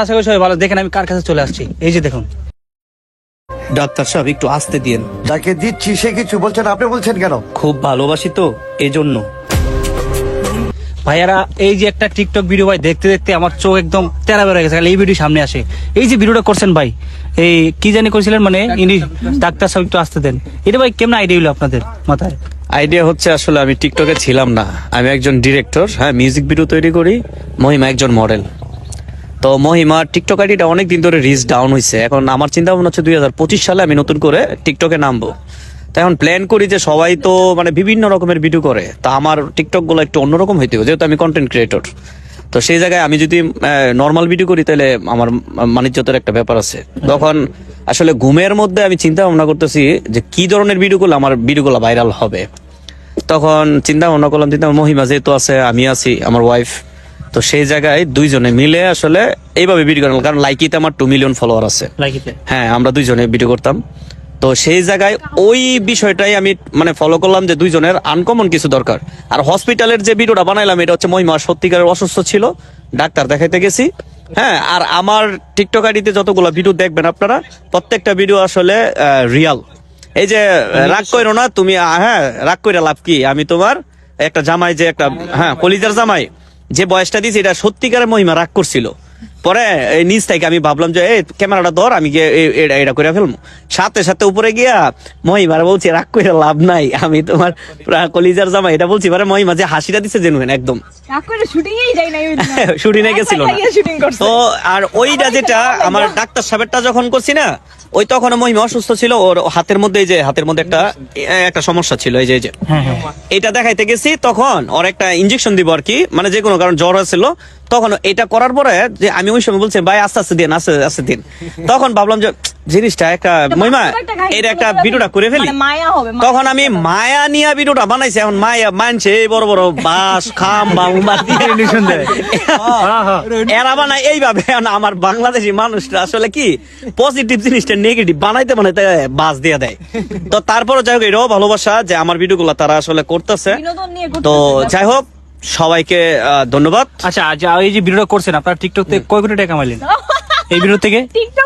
আশা করি সবাই ভালো। দেখেন আমি কার কাছে চলে আসছি। এই যে দেখুন। ডাক্তার সাহেব একটু আসতে দিয়েন। যাকে দিচ্ছি সে কিছু বলছেন আপনি বলছেন কেন? খুব ভালোবাসি তো এই জন্য ভাইয়ারা এই যে একটা টিকটক ভিডিও ভাই দেখতে দেখতে আমার চোখ একদম তেরা বেড়ে গেছে। এই ভিডিও সামনে আসে। এই যে ভিডিওটা করছেন ভাই এই কি জানি করেছিলেন মানে ইনি ডাক্তার সাহেব একটু আসতে দেন। এটা ভাই কেমন আইডিয়া হলো আপনাদের মাথায়? আইডিয়া হচ্ছে আসলে আমি টিকটকে ছিলাম না। আমি একজন ডিরেক্টর হ্যাঁ মিউজিক ভিডিও তৈরি করি। মহিমা একজন মডেল তো মহিমা টিকটক আইডিটা অনেক দিন ধরে রিচ ডাউন হয়েছে এখন আমার চিন্তা ভাবনা হচ্ছে দুই হাজার পঁচিশ সালে আমি নতুন করে টিকটকে নামবো। তো এখন প্ল্যান করি যে সবাই তো মানে বিভিন্ন রকমের ভিডিও করে। তা আমার টিকটকগুলো একটু অন্যরকম হইতে হবে, যেহেতু আমি কন্টেন্ট ক্রিয়েটর তো সেই জায়গায় আমি যদি নর্মাল ভিডিও করি, তাহলে আমার মানিজ্যতার একটা ব্যাপার আছে। তখন আসলে ঘুমের মধ্যে আমি চিন্তা ভাবনা করতেছি যে কি ধরনের ভিডিও করলে আমার ভিডিওগুলো ভাইরাল হবে। তখন চিন্তা ভাবনা করলাম চিন্তা মহিমা যেহেতু আছে, আমি আছি, আমার ওয়াইফ তো সেই জায়গায় দুইজনে মিলে আসলে এইভাবে ভিডিও করলাম কারণ লাইকিতে আমার টু মিলিয়ন ফলোয়ার আছে। হ্যাঁ আমরা দুইজনে ভিডিও করতাম। তো সেই জায়গায় ওই বিষয়টাই আমি মানে ফলো করলাম যে দুইজনের আনকমন কিছু দরকার। আর হসপিটালের যে ভিডিওটা বানাইলাম এটা হচ্ছে মহিমা সত্যিকারের অসুস্থ ছিল। ডাক্তার দেখাইতে গেছি। হ্যাঁ আর আমার টিকটক আইডিতে যতগুলো ভিডিও দেখবেন আপনারা প্রত্যেকটা ভিডিও আসলে রিয়াল এই যে রাগ কইরো না তুমি হ্যাঁ রাগ কইরা লাভ কি? আমি তোমার একটা জামাই যে একটা হ্যাঁ কলিজার জামাই। যে বয়সটা দিয়েছি এটা সত্যিকারের মহিমা রাগ করছিল। পরে নিচ থেকে আমি ভাবলাম যে এই ক্যামেরাটা ধর আমি গিয়ে এ- এ- এটা করে ফেলব। সাথে সাথে উপরে গিয়া মহিমার বলছি রাগ করে লাভ নাই আমি তোমার কলিজার জামা এটা বলছি পরে মহিমা যে হাসিটা দিছে জেনুইন একদম। শুটিং এ গেছিল না। তো আর ওইটা যেটা আমার ডাক্তার সাহেবটা যখন করছি না ওই তখন মহিমা অসুস্থ ছিল ওর হাতের মধ্যে এই যে হাতের মধ্যে একটা একটা সমস্যা ছিল এই যে যে। হ্যাঁ হ্যাঁ। এটা দেখাইতে গেছি তখন ওর একটা ইঞ্জেকশন দিব আর কি মানে যে কোনো কারণ জ্বর হয়েছিল তখন এটা করার পরে যে আমি ওই সময় বলছি ভাই আস্তে আস্তে দিন আস্তে আস্তে দিন। তখন ভাবলাম যে জিনিসটা একটা মহিমা এটা একটা ভিডিওটা করে ফেলি। মানে মায়া হবে মা- তখন আমি মায়া নিয়া ভিডিওটা বানাইছি এখন মায়া মানছে এই বড় বড় বাস খাম দিয়ে। হ্যাঁ, হ্যাঁ। এরা বানায় এইভাবে আমার বাংলাদেশি মানুষরা আসলে কি পজিটিভ জিনিসটা নেগেটিভ বানাইতে বানাইতে বাস দিয়ে দেয়। তো তারপরে যাই হোক এটাও ভালোবাসা যে আমার ভিডিওগুলো তারা আসলে করতেছে। তো যাই হোক সবাইকে আহ, ধন্যবাদ। আচ্ছা আজ এই যে ভিডিওটা করছেন আপনার টিকটক থেকে কয় কোটি টাকা কামাইলেন? এই ভিডিও থেকে? টিকটক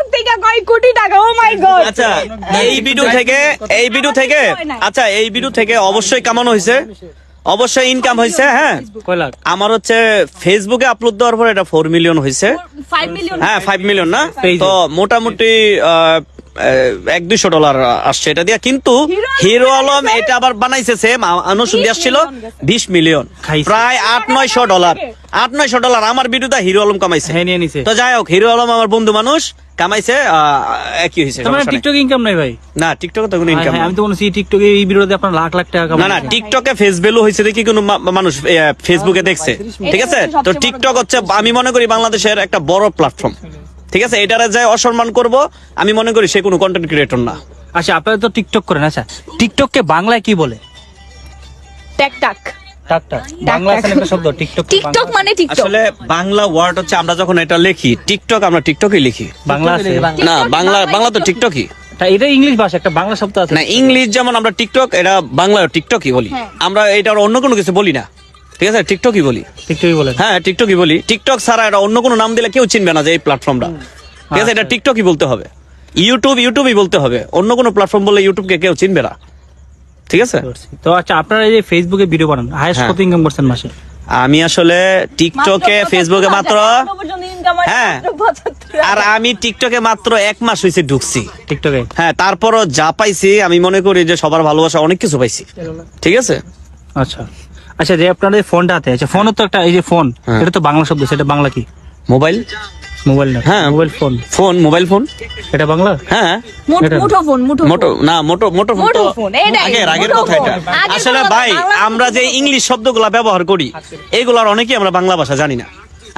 কয় কোটি টাকা? ও মাই গড আচ্ছা এই ভিডিও থেকে এই ভিডিও থেকে আচ্ছা এই ভিডিও থেকে অবশ্যই কামানো হয়েছে। অবশ্যই ইনকাম হয়েছে হ্যাঁ? আমার হচ্ছে ফেসবুকে আপলোড দেওয়ার পর এটা ফোর মিলিয়ন হয়েছে। হ্যাঁ ফাইভ মিলিয়ন না? তো মোটামুটি আহ, এক দুইশো ডলার আসছে এটা দিয়া। কিন্তু হিরো আলম? এটা আবার বানাইছে সেম অনুসুন্দি 20 আসছিল বিশ মিলিয়ন। প্রায় আট নয়শো ডলার। আট নয়শো ডলার আমার ভিডিওটা হিরো আলম কামাইছে। হ্যাঁ নিয়ে নিছে। তো যাই হোক হিরো আলম আমার বন্ধু মানুষ কামাইছে একই হয়েছে মানে। টিকটক ইনকাম নাই ভাই? না টিকটকে তো কোনো হ্যাঁ, ইনকাম হ্যাঁ, আমি তো বলছি টিকটকে এই ভিডিওতে আপনার লাখ লাখ টাকা না না টিকটকে ফেস ভ্যালু হয়েছে দেখি কোনো মানুষ ফেসবুকে দেখছে। ঠিক আছে? তো টিকটক হচ্ছে আমি মনে করি বাংলাদেশের একটা বড় প্ল্যাটফর্ম ঠিক আছে এটারে যায় অসম্মান করব আমি মনে করি সে কোনো কন্টেন্ট ক্রিয়েটর না। আচ্ছা আপনারা তো টিকটক করেন আচ্ছা। টিকটককে বাংলায় কি বলে? বাংলা একটা শব্দ টিকটক টিকটক মানে টিকটক আসলে বাংলা ওয়ার্ড হচ্ছে আমরা যখন এটা লিখি টিকটক আমরা টিকটকই লিখি। বাংলা আছে। না বাংলা বাংলা তো টিকটকই এটা ইংলিশ ভাষা একটা বাংলা শব্দ আছে। না ইংলিশ যেমন আমরা টিকটক এটা বাংলা টিকটকই বলি। হ্যাঁ। আমরা এটা আর অন্য কোনো কিছু বলি না। ঠিক আছে টিকটকই বলি। টিকটকই বলেন। হ্যাঁ টিকটকই বলি। টিকটক ছাড়া এটা অন্য কোনো নাম দিলে কেউ চিনবে না যে এই প্ল্যাটফর্মটা ঠিক আছে এটা টিকটকই বলতে হবে। ইউটিউব ইউটিউবই বলতে হবে। অন্য কোনো প্ল্যাটফর্ম বললে ইউটিউবকে কেউ চিনবে না। ঠিক আছে? তো আচ্ছা আপনারা এই যে ফেসবুকে ভিডিও বানান হাইস্ট হ্যাঁ। কত ইনকাম করছেন মাসে? আমি আসলে টিকটকে ফেসবুকে মাত্র হ্যাঁ। হ্যাঁ। আর আমি টিকটকে মাত্র এক মাস হয়েছে ঢুকছি। টিকটকে হ্যাঁ তারপরও যা পাইছি আমি মনে করি যে সবার ভালোবাসা অনেক কিছু পাইছি। ঠিক আছে? আচ্ছা। আচ্ছা যে আপনার এই ফোনটা হাতে আছে ফোনও তো একটা এই যে ফোন হ্যাঁ। এটা তো বাংলা শব্দ সেটা বাংলা কি? মোবাইল? মোবাইল না হ্যাঁ। Mobile phone. Phone mobile phone. এটা বাংলা? হ্যাঁ। মুঠো ফোন মুঠো মোটো না মোটো মোটো ফোন তো মোটো আগের আগের কথা এটা। আসলে ভাই আমরা যে ইংলিশ শব্দগুলা ব্যবহার করি এগুলার অনেকেই আমরা বাংলা ভাষা জানি না।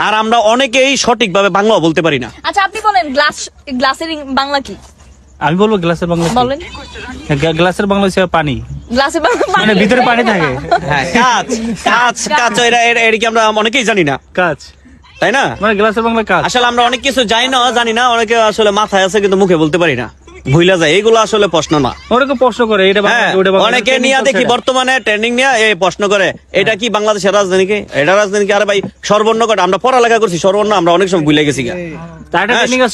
আর আমরা অনেকেই সঠিকভাবে বাংলাও বলতে পারি না। আচ্ছা আপনি বলেন গ্লাস গ্লাসের বাংলা কি? আমি বলব গ্লাসের বাংলা কি? বলেন। গ্লাসের বাংলা হচ্ছে পানি। গ্লাসের বাংলা মানে ভিতরে পানি থাকে। হ্যাঁ কাজ কাজ কাজ এরা এরা এর কি আমরা অনেকেই জানি না। কাজ তাই না? মানে গ্লাসের বাংলা কাজ আসলে আমরা অনেক কিছু জানি না জানি না অনেকে আসলে মাথায় আছে কিন্তু মুখে বলতে পারি না। ভুলা যায় এইগুলো আসলে প্রশ্ন না। ওরকম প্রশ্ন করে এটা হ্যাঁ অনেকে নিয়ে দেখি বর্তমানে ট্রেন্ডিং নিয়ে এই প্রশ্ন করে এটা কি বাংলাদেশের রাজধানী কি? এটা রাজধানী কি? আরে ভাই সর্বর্ণ কট আমরা পড়ালেখা করছি সর্বর্ণ আমরা অনেক সময় ভুলে গেছি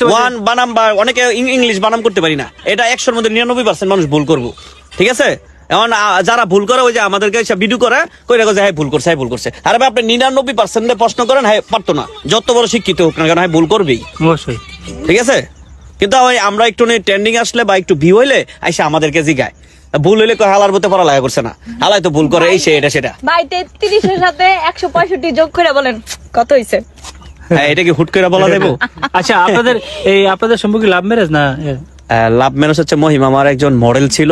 ওয়ান বানাম বা অনেকে ইং- ইংলিশ বানাম করতে পারি না। এটা একশোর মধ্যে নিরানব্বই পার্সেন্ট মানুষ ভুল করব। ঠিক আছে? এখন যারা ভুল করে ওই যে আমাদেরকে ভিডিও করে কই রাখো যে হ্যাঁ ভুল করছে হ্যাঁ ভুল করছে। আরে ভাই আপনি নিরানব্বই পার্সেন্টে প্রশ্ন করেন হ্যাঁ পারতো না। যত বড় শিক্ষিত হোক না কেন হ্যাঁ ভুল করবেই। অবশ্যই। ঠিক আছে? কিন্তু ওই আমরা একটু ট্রেন্ডিং আসলে বা একটু ভিউ হইলে আইসা আমাদেরকে জিগায়। ভুল হইলে কয় হালার মধ্যে পড়ালেখা করছে না। হালাই তো ভুল করে এই সে এটা সেটা। ভাই তেত্রিশের সাথে একশো পঁয়ষট্টি যোগ করে বলেন কত হয়েছে হ্যাঁ, এটা কি হুট করে বলা দেবো আচ্ছা আপনাদের এই আপনাদের সম্পর্কে লাভ ম্যারেজ না? লাভ ম্যানেজ হচ্ছে মহিমা আমার একজন মডেল ছিল।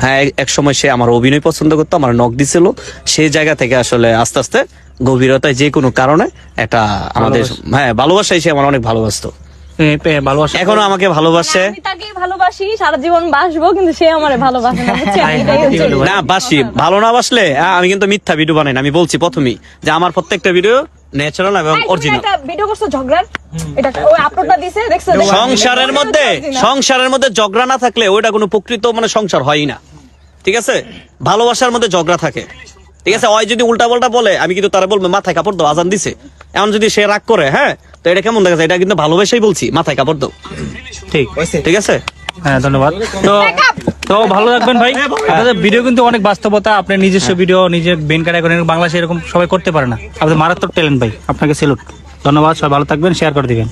হ্যাঁ এক- সময় সে আমার অভিনয় পছন্দ করতো আমার নক দিছিল। সেই জায়গা থেকে আসলে আস্তে আস্তে গভীরতায় যে কোনো কারণে একটা আমাদের হ্যাঁ ভালোবাসাই সে আমার অনেক ভালোবাসতো। ভালোবাসা। এখনও আমাকে ভালোবাসে। তাকে ভালোবাসি সারা জীবন বাসবো কিন্তু সে আমারে ভালোবাসে না বাসি। ভালো না বাসলে হ্যাঁ, আমি কিন্তু মিথ্যা ভিডিও বানাই না আমি বলছি প্রথমেই যে আমার প্রত্যেকটা ভিডিও ন্যাচারাল এবং অরিজিনাল ভিডিও করছ ঝগড়ার? এটা ওই আপলোডটা দিছে দেখছ? দেখছ? সংসারের মধ্যে সংসারের মধ্যে ঝগড়া না থাকলে ওইটা কোনো প্রকৃত মানে সংসার হয়ই না। ঠিক আছে? ভালোবাসার মধ্যে ঝগড়া থাকে। ঠিক আছে? ওই যদি উল্টা পাল্টা বলে আমি কিন্তু তারা বলব মাথায় কাপড় দাও আজান দিছে। এমন যদি সে রাগ করে হ্যাঁ? তো এটা কেমন দেখা যায় এটা কিন্তু ভালোবেসেই বলছি মাথায় কাপড় দাও। ঠিক। ঠিক আছে? হ্যাঁ ধন্যবাদ। তো তো ভালো থাকবেন ভাই। আপনাদের ভিডিও কিন্তু অনেক বাস্তবতা আপনার নিজস্ব ভিডিও নিজের বেন কাটা করেন বাংলাদেশে এরকম সবাই করতে পারে না। আপনাদের মারাত্মক ট্যালেন্ট ভাই। আপনাকে সেলুট ধন্যবাদ সবাই ভালো থাকবেন শেয়ার করে দিবেন।